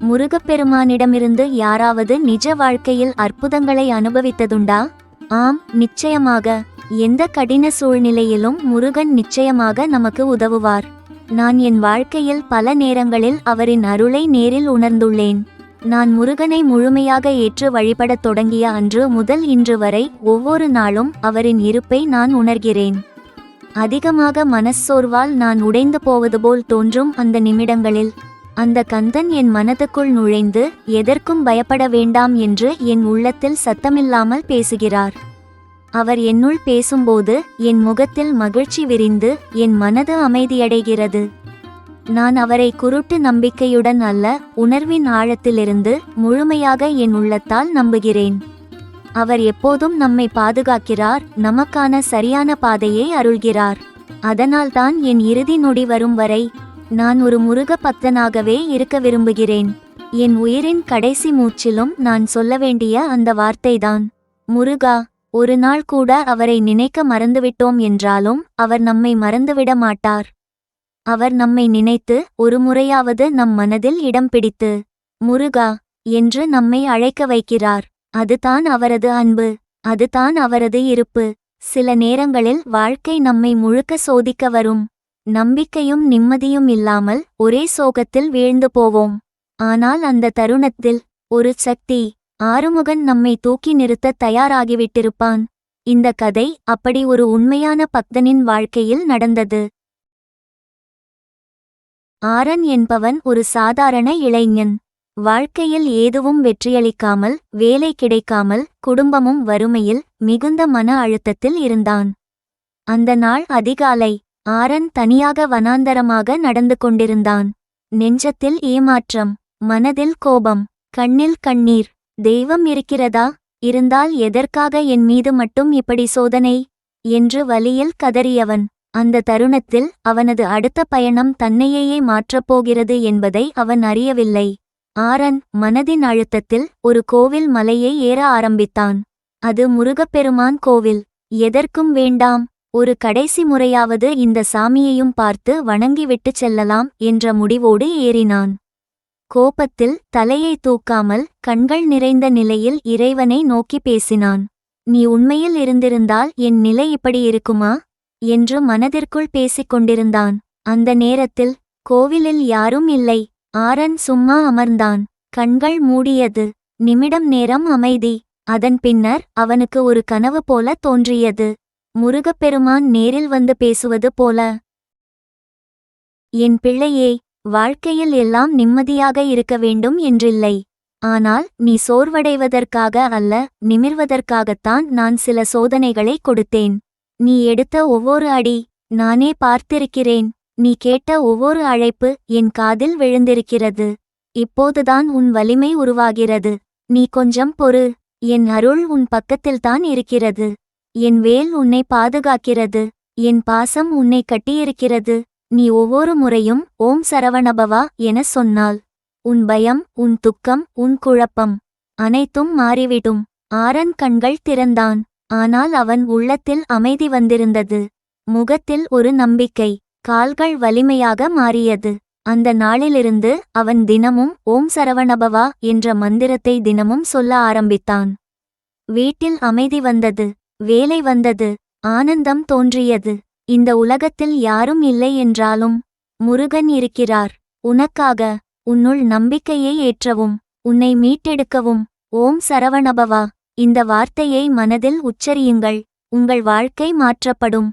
முருகப்பெருமானிடமிருந்து யாராவது நிஜ வாழ்க்கையில் அற்புதங்களை அனுபவித்ததுண்டா? ஆம் நிச்சயமாக. எந்த கடின சூழ்நிலையிலும் முருகன் நிச்சயமாக நமக்கு உதவுவார். நான் என் வாழ்க்கையில் பல நேரங்களில் அவரின் அருளை நேரில் உணர்ந்துள்ளேன். நான் முருகனை முழுமையாக ஏற்று வழிபடத் தொடங்கிய அன்று முதல் இன்று வரை ஒவ்வொரு நாளும் அவரின் இருப்பை நான் உணர்கிறேன். அதிகமாக மனச்சோர்வால் நான் உடைந்து போவது போல் தோன்றும் அந்த நிமிடங்களில். அந்த கந்தன் என் மனதுக்குள் நுழைந்து எதற்கும் பயப்பட வேண்டாம் என்று என் உள்ளத்தில் சத்தமில்லாமல் பேசுகிறார். அவர் என்னுள் பேசும்போது என் முகத்தில் மகிழ்ச்சி விரிந்து என் மனது அமைதியடைகிறது. நான் அவரை குருட்டு நம்பிக்கையுடன் அல்ல உணர்வின் ஆழத்திலிருந்து முழுமையாக என் உள்ளத்தால் நம்புகிறேன். அவர் எப்போதும் நம்மை பாதுகாக்கிறார் நமக்கான சரியான பாதையை அருள்கிறார். அதனால்தான் என் இறுதி நொடி வரும் வரை நான் ஒரு முருக பக்தனாகவே இருக்க விரும்புகிறேன். என் உயிரின் கடைசி மூச்சிலும் நான் சொல்ல வேண்டிய அந்த வார்த்தைதான். முருகா ஒரு நாள் கூட அவரை நினைக்க மறந்துவிட்டோம் என்றாலும் அவர் நம்மை மறந்துவிட மாட்டார். அவர் நம்மை நினைத்து ஒரு முறையாவது நம் மனதில் இடம் பிடித்து முருகா என்று நம்மை அழைக்க வைக்கிறார். அதுதான் அவரது அன்பு அதுதான் அவரது இருப்பு. சில நேரங்களில் வாழ்க்கை நம்மை முழுக்க சோதிக்க வரும். நம்பிக்கையும் நிம்மதியும் இல்லாமல் ஒரே சோகத்தில் வீழ்ந்து போவோம். ஆனால் அந்த தருணத்தில் ஒரு சக்தி ஆறுமுகன் நம்மை தூக்கி நிறுத்த தயாராகிவிட்டிருப்பான். இந்த கதை அப்படி ஒரு உண்மையான பக்தனின் வாழ்க்கையில் நடந்தது. ஆரன் என்பவன் ஒரு சாதாரண இளைஞன். வாழ்க்கையில் ஏதுவும் வெற்றியளிக்காமல் வேலை கிடைக்காமல் குடும்பமும் வறுமையில் மிகுந்த மன அழுத்தத்தில் இருந்தான். அந்த நாள் அதிகாலை ஆரன் தனியாக வனாந்தரமாக நடந்து கொண்டிருந்தான். நெஞ்சத்தில் ஏமாற்றம் மனதில் கோபம் கண்ணில் கண்ணீர் தெய்வம் இருக்கிறதா? இருந்தால் எதற்காக என் மீது மட்டும் இப்படி சோதனை? என்று வலியில் கதறியவன். அந்த தருணத்தில் அவனது அடுத்த பயணம் தன்னையே மாற்றப் போகிறது என்பதை அவன் அறியவில்லை. ஆரன் மனதின் அழுத்தத்தில் ஒரு கோவில் மலையை ஏற ஆரம்பித்தான். அது முருகப்பெருமான் கோவில். எதற்கும் வேண்டாம். ஒரு கடைசி முறையாவது இந்த சாமியையும் பார்த்து வணங்கிவிட்டுச் செல்லலாம் என்ற முடிவோடு ஏறினான். கோபத்தில் தலையை தூக்காமல் கண்கள் நிறைந்த நிலையில் இறைவனை நோக்கி பேசினான். நீ உண்மையில் இருந்திருந்தால் என் நிலை இப்படி இருக்குமா என்று மனதிற்குள் பேசிக் கொண்டிருந்தான். அந்த நேரத்தில் கோவிலில் யாரும் இல்லை. ஆரன் சும்மா அமர்ந்தான். கண்கள் மூடியது. நிமிடம் நேரம் அமைதி. அதன் பின்னர் அவனுக்கு ஒரு கனவு போல தோன்றியது. முருகப்பெருமான் நேரில் வந்து பேசுவது போல. என் பிள்ளையே வாழ்க்கையில் எல்லாம் நிம்மதியாக இருக்க வேண்டும் என்றில்லை. ஆனால் நீ சோர்வடைவதற்காக அல்ல நிமிர்வதற்காகத்தான் நான் சில சோதனைகளை கொடுத்தேன். நீ எடுத்த ஒவ்வொரு அடி நானே பார்த்திருக்கிறேன். நீ கேட்ட ஒவ்வொரு அழைப்பு என் காதில் விழுந்திருக்கிறது. இப்போதுதான் உன் வலிமை உருவாகிறது. நீ கொஞ்சம் பொறு. என் அருள் உன் பக்கத்தில்தான் இருக்கிறது. என் வேல் உன்னை பாதுகாக்கிறது என் பாசம் உன்னை கட்டியிருக்கிறது நீ ஒவ்வொரு முறையும் ஓம் சரவணபவா என சொன்னாள். உன் பயம் உன் துக்கம் உன் குழப்பம் அனைத்தும் மாறிவிடும். ஆரன் கண்கள் திறந்தான். ஆனால் அவன் உள்ளத்தில் அமைதி வந்திருந்தது. முகத்தில் ஒரு நம்பிக்கை கால்கள் வலிமையாக மாறியது. அந்த நாளிலிருந்து அவன் தினமும் ஓம் சரவணபவா என்ற மந்திரத்தை தினமும் சொல்ல ஆரம்பித்தான். வீட்டில் அமைதி வந்தது. வேலை வந்தது. ஆனந்தம் தோன்றியது. இந்த உலகத்தில் யாரும் இல்லை என்றாலும் முருகன் இருக்கிறார். உனக்காக உன்னுள் நம்பிக்கையை ஏற்றவும் உன்னை மீட்டெடுக்கவும். ஓம் சரவணபவா. இந்த வார்த்தையை மனதில் உச்சரியுங்கள். உங்கள் வாழ்க்கை மாற்றப்படும்.